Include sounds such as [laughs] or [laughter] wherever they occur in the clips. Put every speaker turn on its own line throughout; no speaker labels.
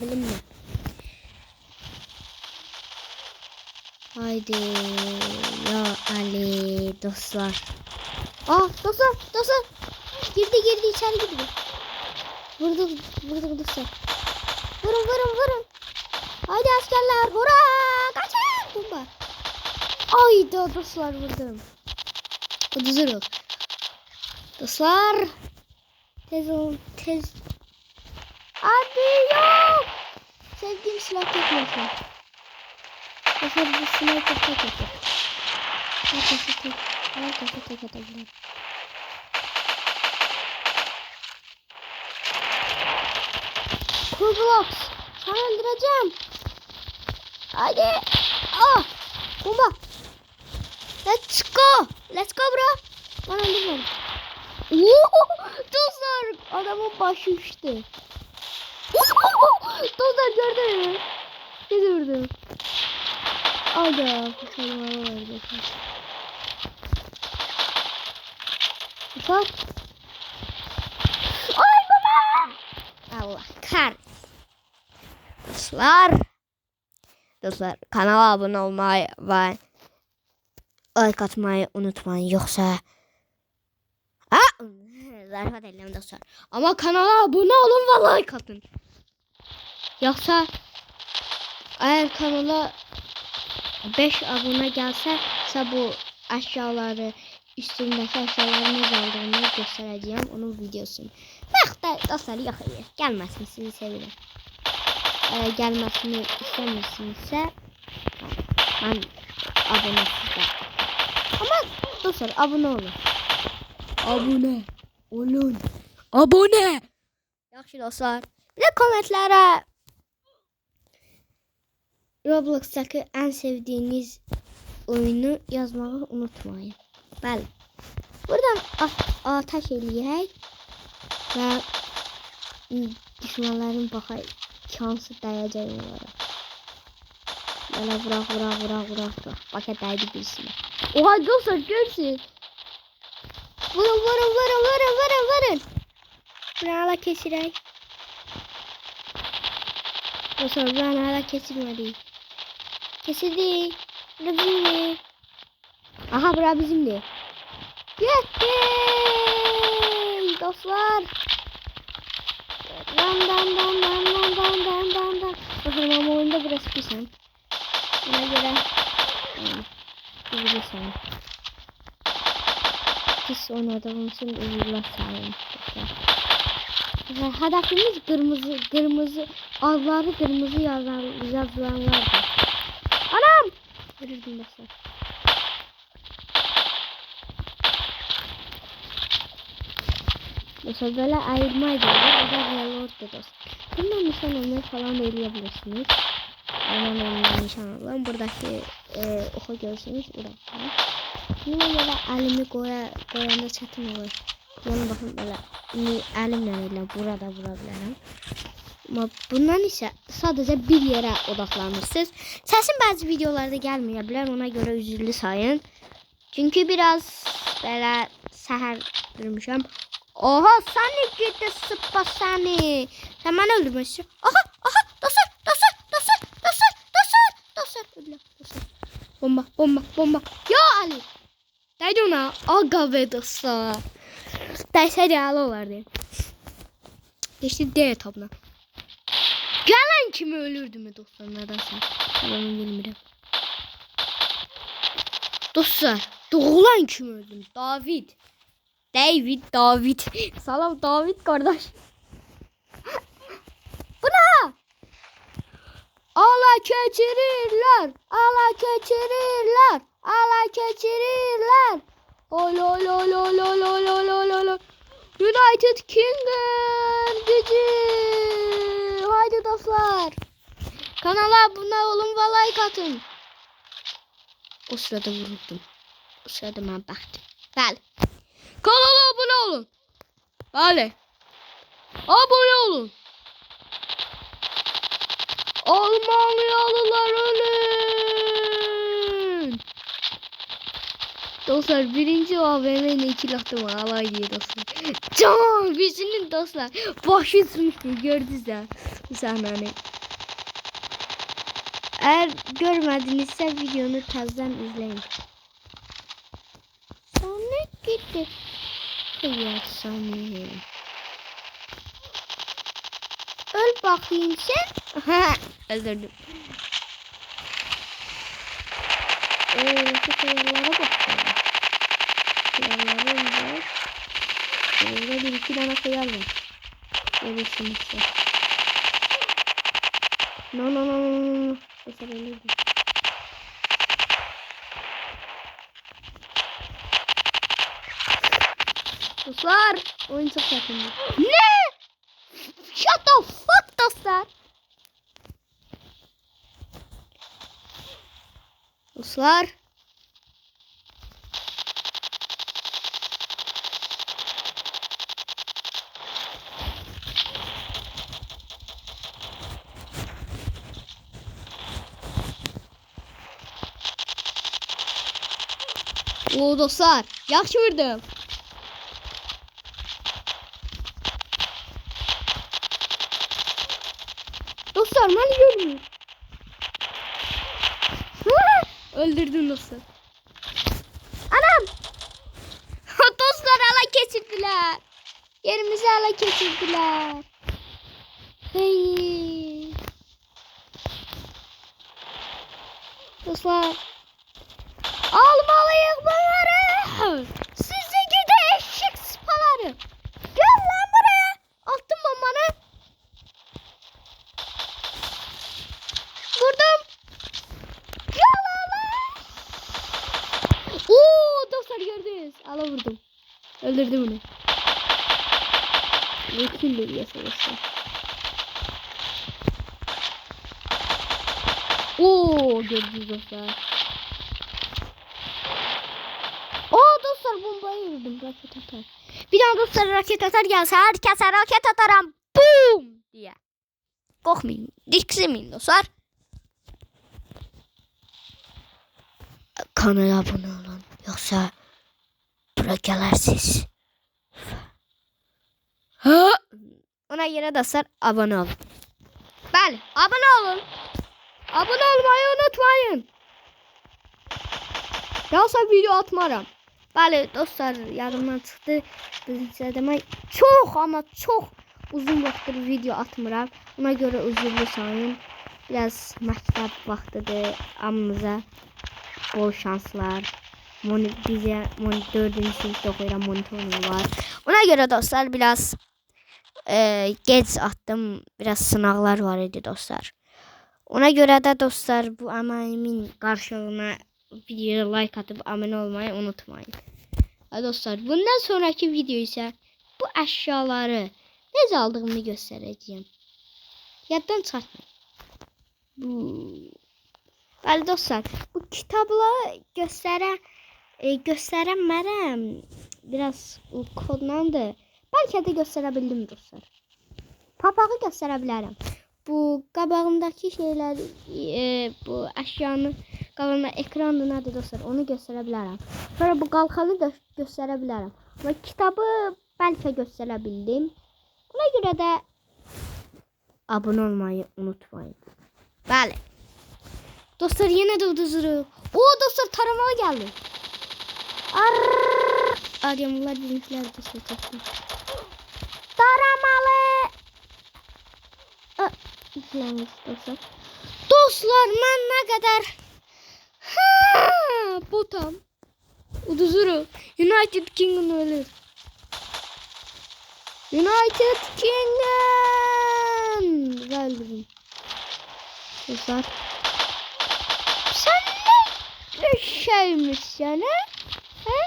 Bilinme. Haydi ya Ali dostlar. Aa dostlar dostlar. Girdi girdi içeri girdi. Vurdu vurdu dostlar. Vurun vurun vurun. Haydi askerler hurra kaçın. Bomba. Haydi dostlar vurdum. Hadi zor ol. Dostlar. Tez olun tez. Abi yok bir silah takıyorsun. Mesela bir sniper tak atak. Herkese tak. Herkese tak atabilirim. Kurblox. Sen öldüreceğim. Hadi. Ah. Bomba. Let's go. Let's go bro. Ben öldürmedim. Oo, dostlar adamın başı uçtu. Dostlar gördün mü? Sizi vurdum. Aga. Bakalım hava. Bakalım. Bak. Ay baba. Allah kar. Dostlar. Dostlar kanala abone olmayı ve like atmayı unutmayın. Yoksa Ha, [laughs] zarfat eylem dostlar. Ama kanala abone olun ve like atın. Yoksa eğer kanala 5 abone gelse bu aşağıları üstündeki aşağıları ne aldığını göstereceğim onun videosunu. Bak da dostlar yok hayır. Gelmesin sizi seviyorum. Eğer gelmesini istemiyorsunuzsa ben abone. Ama dostlar abone olun. Abone olun. Abone. Yaxşı dostlar. Bir de komentlərə Roblox'taki en sevdiğiniz oyunu yazmağı unutmayın. Bəli. Buradan at ateş eləyək və ım, düşmanların baxay şansı dəyəcək onlara. Belə vuraq, vuraq, vuraq, vuraq, vuraq. Baka dəydi birisine. Oha dostlar görsün. Vurun, vurun, vurun, vurun, vurun, vurun. Bunu hala kesirək. Dostlar bunu hala kesilmədik. Kesildik. Bura bizimdir. Aha bura bizimdir. Yettey! Dostlar. Dan dan dan dan dan dan dan dan dan. Bakın ama oyunda burası pisem. Buna göre üzülürsen. Pis oynadığım için üzülürler sayın. Dostlar. Hedefimiz kırmızı, kırmızı, adları kırmızı yazılanlardır. Vururdum dostlar. Mesela böyle ayırma ediyorlar. O da real ortodoks. Bundan nişan almayı falan da eleyebilirsiniz. Aynen ondan nişan alalım. Buradaki e, oku görseniz uğraşmayın. Şimdi böyle elimi koya, koyanda çetin olur. Yani bakın böyle elimle öyle burada vurabilirim. Ama bundan ise sadece bir yere odaklanırsınız. Sesim bazı videolarda gelmeyebilir. Ona göre üzüldü sayın. Çünkü biraz böyle seher durmuşam. Oha seni gitti sıpa seni. Sen beni öldürmek istiyorsun. Aha aha dostlar dostlar dostlar dostlar dostlar dostlar. Dostlar. Bomba bomba bomba. Ya Ali. Değdi ona. Aga be dostlar. Değseydi Ali olardı. Geçti D etabına. Gelen kimi ölürdü mü dostlar nedense. Ben bilmiyorum. Dostlar doğulan kim öldü? David. David, David. [laughs] Salam David kardeş. Bu ne? Ala keçirirler. Ala keçirirler. Ala keçirirler. Ol ol ol ol ol ol ol ol. United Kingdom gücü. Dostlar. Kanala abone olun ve like atın. O sırada vuruldum. O sırada ben baktım. Bəli. Kanala abone olun. Bəli. Abone olun. Almanyalılar ölün. Dostlar birinci AVM'nin iki lahtı var. Alay diye dostlar. Can birisinin dostlar. Başı sınıfı gördünüz ya. Bu sahneyi. Eğer görmedinizse videonu tezden izleyin. Sonra gitti. Kıyasam. Öl bakayım sen. [laughs] Ha, öldürdüm. Ee, şu kayalara bakalım. Kayalara var. Burada bir iki tane kayar var. Görürsünüz siz. No no no no no. Mesela öyleydi. Dostlar oyun çok yakındı. Ne? Shut the fuck dostlar. Dostlar. Oo dostlar, yaxşı vurdum. Dostlar, məni görmür. Öldürdün dostlar. Anam! [laughs] dostlar ala keçirdiler. Yerimizi ala keçirdiler. Hey. Dostlar. Almalıyıq bunları. Sizi gidi eşek sıpaları. Gel lan buraya. Attım bombanı. Vurdum. Gel lan. Oo gördünüz. Ala vurdum. Öldürdüm onu. Ne killeri yaşamışlar. Oo gördünüz dostlar. Oo dostlar bombayı vurdum raket atar. Bir daha dostlar raket atar gelse herkese raket atarım. Boom diye. Korkmayın. Diksemeyin dostlar. Kanala abone olun. Yoksa bırakırlar Ha? Ona göre dostlar abone olun. Bəli, abone olun. Abone olmayı unutmayın. Yoksa video atmaram. Bəli dostlar yadımdan çıxdı. Sizə demək çox amma çox uzun vaxtdır video atmıram. Ona görə üzrlü sayın. Biraz məktəb vaxtıdır. Hamınıza bol şanslar. Bizə moni 4-cü sinifdə oxuyuram monitorum var. Ona görə dostlar biraz e, gec attım. Biraz sınavlar var idi dostlar. Ona görə də dostlar bu əməyimin qarşılığına videoya like atıp abone olmayı unutmayın. Ha dostlar bundan sonraki video ise bu eşyaları ne aldığımı göstereceğim. Yaddan çıxartmayın. Bu Bəli dostlar, bu kitabları göstərə e, göstərənmərəm. Biraz kodlandı. Bəlkə də göstərə bildim dostlar. Papağı göstərə bilərəm. Bu qabağımdakı şeyler e, bu əşyanın qabağında ekranı nədir dostlar onu göstərə bilərəm. Sonra bu qalxanı da göstərə bilərəm. Və kitabı bəlkə göstərə bildim. Buna görə də abunə olmayı unutmayın. Bəli. Dostlar yenə də uduzuruq. O dostlar taramalı gəldi. Arr! Adamlar bizimkiler dostlar çəkdi. Taramalı. İzləmiş dostlar. Dostlar mən nə qədər ha, botam. Uduzuru. United Kingdom ölür. United Kingdom. Öldürün. Dostlar. Sen ne şeymiş yani? He?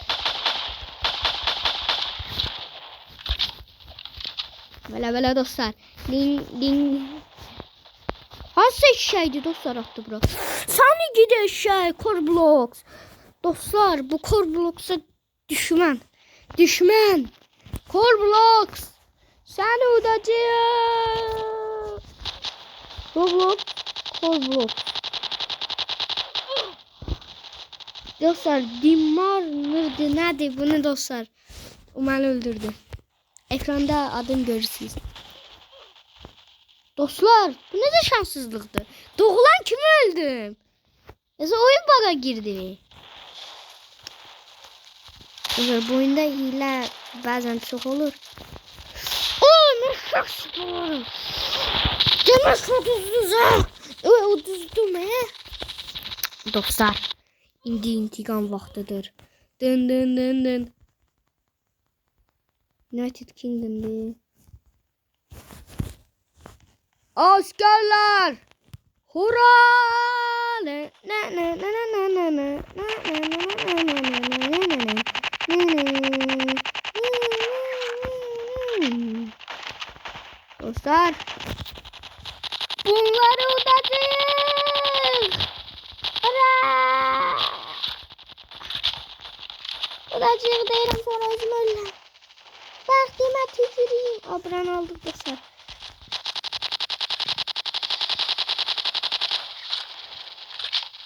Böyle böyle dostlar. Ding ding. Hansı eşyaydı dostlar attı bura? Sani gidi eşyay Corblox. Dostlar bu Corblox'a düşman. Düşman. Corblox. Seni udacağım. Roblox. Corblox. Dostlar Dimar mıydı nedir bunu dostlar? O beni öldürdü. Ekranda adım görürsünüz. Dostlar bu ne de şanssızlıktı. Doğulan kim öldüm? Yoksa oyun baga girdi. Dostlar bu oyunda hile bazen çok olur. Oo ne şanssızlık. Demek uduzduz ha. Uduzdum he. Dostlar indi intikam vaktidir. Dın dın dın dın. United Kingdom'da. Askerler! Hurra! Ne ne ne ne ne ne ne ne ne ne ne ne ne ne ne ne Dostlar bunları udacık. Hurra! Udacık derim sonra özüm deme tüküreyim. Abran aldık dostlar.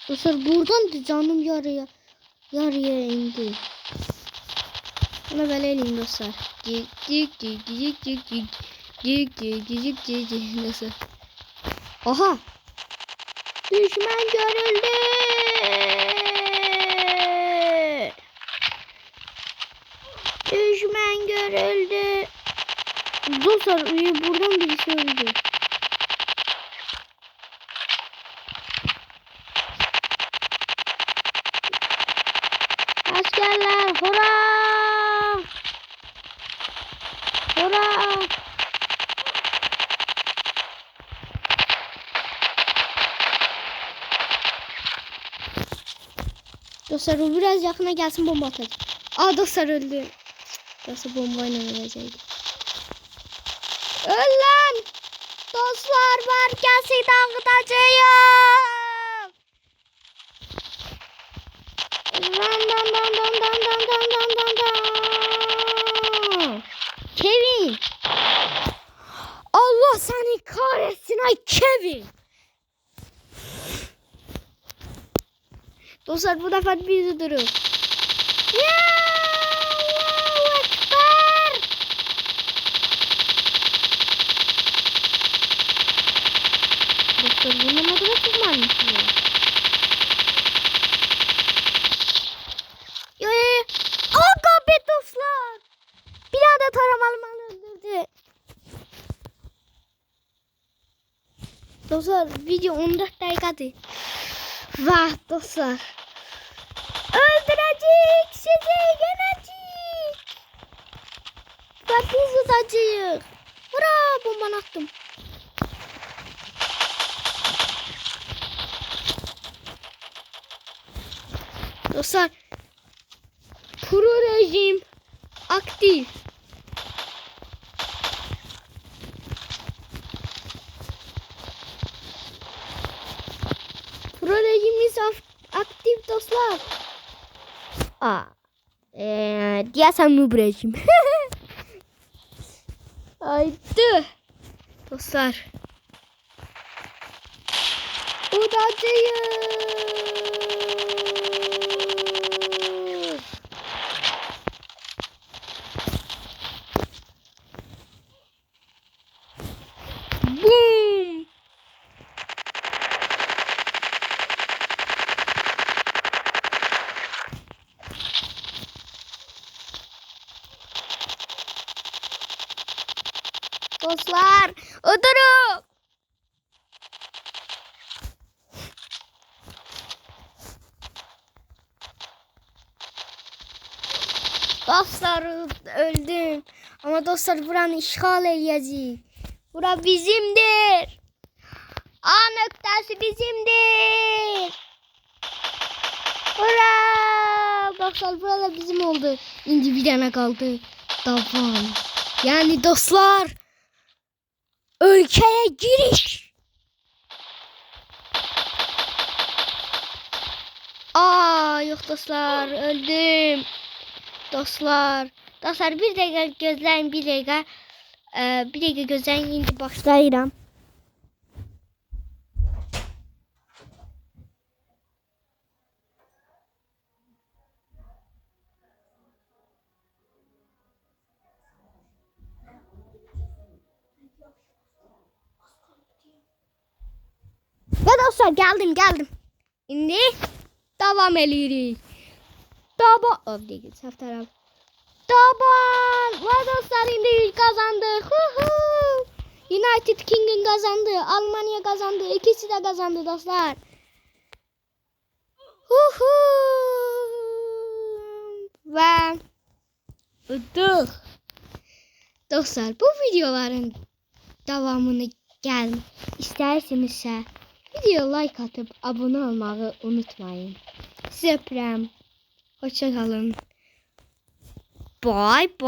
Dostlar buradan da canım yarıya yarıya indi. Buna böyle eleyim dostlar. Cik cik cik cik cik cik cik cik cik cik cik nasıl? Aha. Düşman görüldü. Düşman görüldü. Dostlar buradan birisi öldü. Askerler hurra! Hurra! Dostlar o biraz yakına gelsin bomba atacak. Aa dostlar öldü. Nasıl bombayla ölecekti. Öl lan! Dostlar var gelsin dağıtacağım. Dan dan dan dan dan dan dan dan dan dan. Kevin. Allah seni kahretsin ay Kevin. Dostlar bu defa bizi durun. Ya arkadaşlar bunun adına siz mi dostlar! Bir anda taramalı öldürdü. Dostlar video 14 dakikadır. Vah dostlar. Öldürecek sizi yenecek. Kalbiniz tutacak. Hurra bombanı attım. Dostlar kuru rejim aktif. Kuru rejimimiz aktif dostlar. Aa, ee, diğer sanmı bu rejim. [laughs] Haydi. Dostlar. Odacıyım. Ama dostlar buranı işgal edeceğiz. Bura bizimdir. A noktası bizimdir. Ura! Dostlar burada bizim oldu. Şimdi bir tane kaldı. Davan. Yani dostlar. Ülkeye giriş. Aa yok dostlar öldüm. Dostlar. Dostlar bir dakika gözləyin, bir dakika ee, bir dakika gözləyin, indi başlayıram. Və dostlar gəldim, gəldim. İndi davam eləyirik. Davam, oh, deyil, səhv tərəf. Taban. Ve dostlar kazandık. Hu hu. United Kingdom kazandı. Almanya kazandı. İkisi de kazandı dostlar. Hu. Ve Ödük. Dostlar bu videoların devamını gel istersenizsə video like atıp abone olmağı unutmayın. Sizi öpürəm. Hoşça kalın. Bye bye.